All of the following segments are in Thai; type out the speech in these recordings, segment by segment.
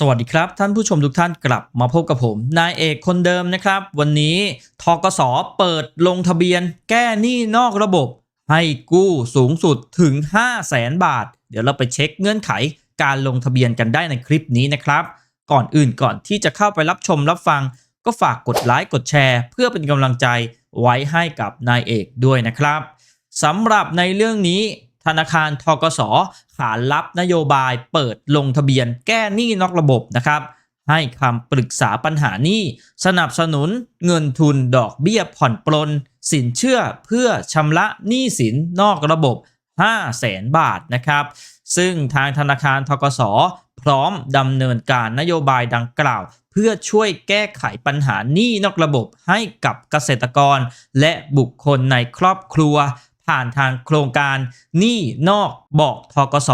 สวัสดีครับท่านผู้ชมทุกท่านกลับมาพบกับผม นายเอกคนเดิมนะครับ วันนี้ทกสเปิดลงทะเบียน แก้หนี้นอกระบบ ให้กู้สูงสุดถึง 5 0 0แสนบาท เดี๋ยวเราไปเช็คเงื่อนไขการลงทะเบียนกันได้ในคลิปนี้นะครับ ก่อนอื่นก่อนที่จะเข้าไปรับชมรับฟัง ก็ฝากกดไลค์กดแชร์ เพื่อเป็นกำลังใจไว้ให้กับนายเอกด้วยนะครับสำหรับในเรื่องนี้ ธนาคารทกสขานรับนโยบายเปิดลงทะเบียนแก้หนี้นอกระบบนะครับ ให้คำปรึกษาปัญหาหนี้สนับสนุนเงินทุนดอกเบี้ยผ่อนปลน สินเชื่อเพื่อชำระหนี้สินนอกระบบ 5 0 0แสนบาทนะครับ ซึ่งทางธนาคารทกสพร้อมดำเนินการนโยบายดังกล่าว เพื่อช่วยแก้ไขปัญหาหนี้นอกระบบให้กับเกษตรกร และบุคคลในครอบครัว ผ่านทางโครงการหนี้นอกบอกทกส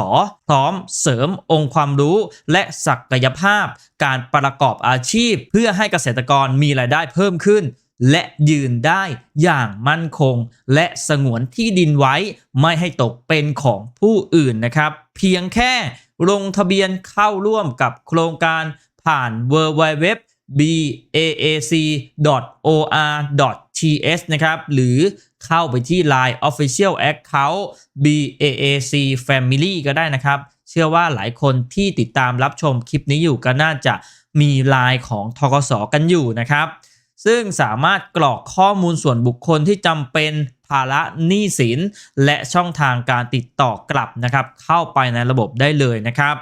พร้อมเสริมองค์ความรู้ และศักยภาพ การประกอบอาชีพ เพื่อให้เกษตรกรมีรายได้เพิ่มขึ้น และยืนได้อย่างมั่นคง และสงวนที่ดินไว้ไม่ให้ตกเป็นของผู้อื่นนะครับ เพียงแค่ลงทะเบียนเข้าร่วมกับโครงการผ่าน w w w baac.or.th นะครับ หรือเข้าไปที่ Line Official Account BAAC Family ก็ได้นะครับ เชื่อว่าหลายคนที่ติดตามรับชมคลิปนี้อยู่ก็น่าจะมีไลน์ของทกสกันอยู่นะครับ ซึ่งสามารถกรอกข้อมูลส่วนบุคคลที่จำเป็นภาระหนี้สิน และช่องทางการติดต่อกลับนะครับ เข้าไปในระบบได้เลยนะครับ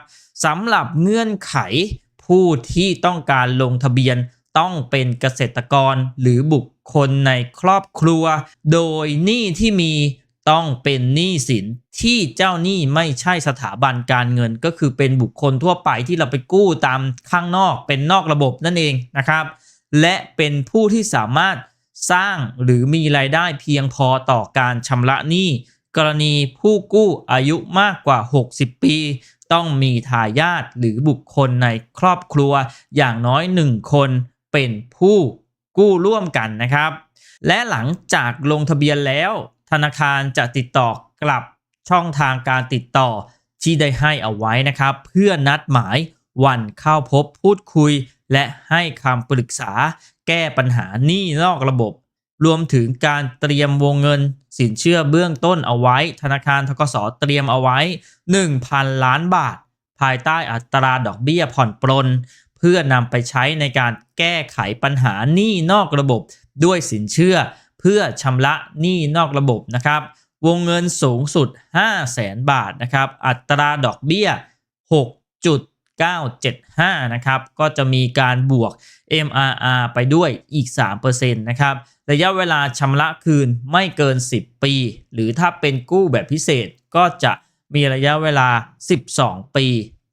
สำหรับเงื่อนไข ผู้ที่ต้องการลงทะเบียนต้องเป็นเกษตรกรหรือบุคคลในครอบครัว โดยหนี้ที่มีต้องเป็นหนี้สินที่เจ้าหนี้ไม่ใช่สถาบันการเงิน ก็คือเป็นบุคคลทั่วไปที่เราไปกู้ตามข้างนอกเป็นนอกระบบนั่นเองนะครับ และเป็นผู้ที่สามารถสร้างหรือมีรายได้เพียงพอต่อการชำระหนี้ กรณีผู้กู้อายุมากกว่า 60 ปี ต้องมีทายาทหรือบุคคลในครอบครัว อย่างน้อย 1 คนเป็นผู้กู้ร่วมกันนะครับ และหลังจากลงทะเบียนแล้ว ธนาคารจะติดต่อกลับช่องทางการติดต่อที่ได้ให้เอาไว้นะครับ เพื่อนัดหมายวันเข้าพบพูดคุย และให้คำปรึกษาแก้ปัญหาหนี้นอกระบบ รวมถึงการเตรียมวงเงินสินเชื่อเบื้องต้นเอาไว้ ธนาคารทกสเตรียมเอาไว้ 1,000 ล้านบาท ภายใต้อัตราดอกเบี้ยผ่อนปลน เพื่อนำไปใช้ในการแก้ไขปัญหาหนี้นอกระบบด้วยสินเชื่อ เพื่อชำระหนี้นอกระบบนะครับ วงเงินสูงสุด 5 0 0แสนบาทนะครับ อัตราดอกเบี้ย 975 นะครับ ก็จะมีการบวก MRR ไปด้วยอีก 3%นะครับ ระยะเวลาชำระคืนไม่เกิน 10 ปี หรือถ้าเป็นกู้แบบพิเศษก็จะมีระยะเวลา 12 ปี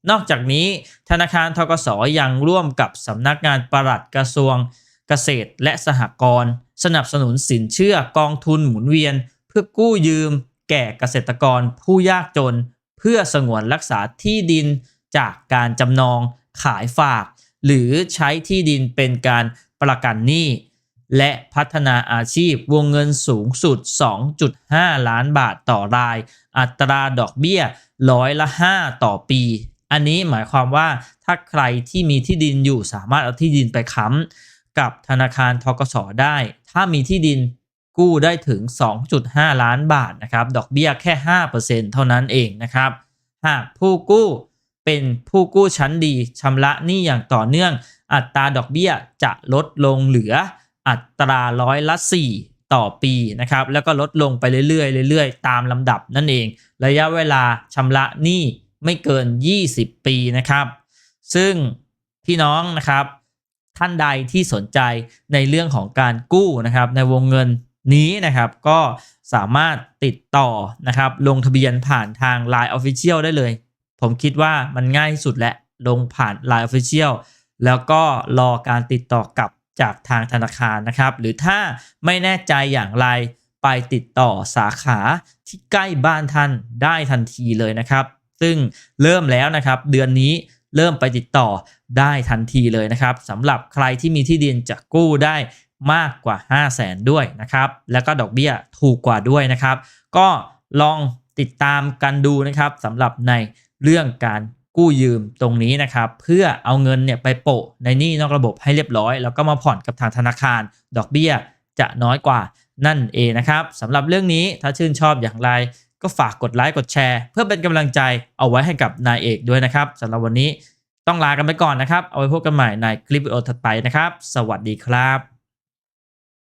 นอกจากนี้ธนาคารทกสยังร่วมกับสำนักงานปลัดกระทรวงเกษตรและสหกรณ์สนับสนุนสินเชื่อกองทุนหมุนเวียน เพื่อกู้ยืมแก่เกษตรกรผู้ยากจน เพื่อสงวนรักษาที่ดิน จากการจำนองขายฝาก หรือใช้ที่ดินเป็นการประกันหนี้ และพัฒนาอาชีพวงเงินสูงสุด 2.5 ล้านบาทต่อราย อัตราดอกเบี้ยร้อยละ 5 ต่อปี อันนี้หมายความว่าถ้าใครที่มีที่ดินอยู่สามารถเอาที่ดินไปค้ำกับธนาคารทกสได้ ถ้ามีที่ดินกู้ได้ถึง 2.5 ล้านบาทนะครับ ดอกเบี้ยแค่ 5%เท่านั้นเองนะครับ หากผู้กู้ เป็นผู้กู้ชั้นดีชำระหนี้อย่างต่อเนื่อง อัตราดอกเบี้ยจะลดลงเหลืออัตราร้อยละ 4 ต่อปีนะครับแล้วก็ลดลงไปเรื่อยๆเรื่อยๆ ตามลำดับนั่นเอง ระยะเวลาชำระหนี้ไม่เกิน 20 ปีนะครับ ซึ่งพี่น้องนะครับท่านใดที่สนใจในเรื่องของการกู้นะครับ ในวงเงินนี้นะครับก็สามารถติดต่อนะครับ ลงทะเบียนผ่านทาง Line Official ได้เลย ผมคิดว่ามันง่ายที่สุดแหละลงผ่าน Line Official แล้วก็รอการติดต่อกลับจากทางธนาคารนะครับ หรือถ้าไม่แน่ใจอย่างไรไปติดต่อสาขาที่ใกล้บ้านท่านได้ทันทีเลยนะครับ ซึ่งเริ่มแล้วนะครับ เดือนนี้เริ่มไปติดต่อได้ทันทีเลยนะครับสำหรับใครที่มีที่ดินจะกู้ได้มากกว่า 5 0 0แสนด้วยนะครับ แล้วก็ดอกเบี้ยถูกกว่าด้วยนะครับ ก็ลองติดตามกันดูนะครับสำหรับใน เรื่องการกู้ยืมตรงนี้นะครับ เพื่อเอาเงินเนี่ยไปโปะในหนี้นอกระบบให้เรียบร้อย แล้วก็มาผ่อนกับทางธนาคาร ดอกเบี้ยจะน้อยกว่านั่นเองนะครับสำหรับเรื่องนี้ถ้าชื่นชอบอย่างไรก็ฝากกดไลค์กดแชร์ เพื่อเป็นกำลังใจเอาไว้ให้กับนายเอกด้วยนะครับสำหรับวันนี้ต้องลากันไปก่อนนะครับ เอาไว้พบกันใหม่ในคลิปวิดีโอถัดไปนะครับ สวัสดีครับ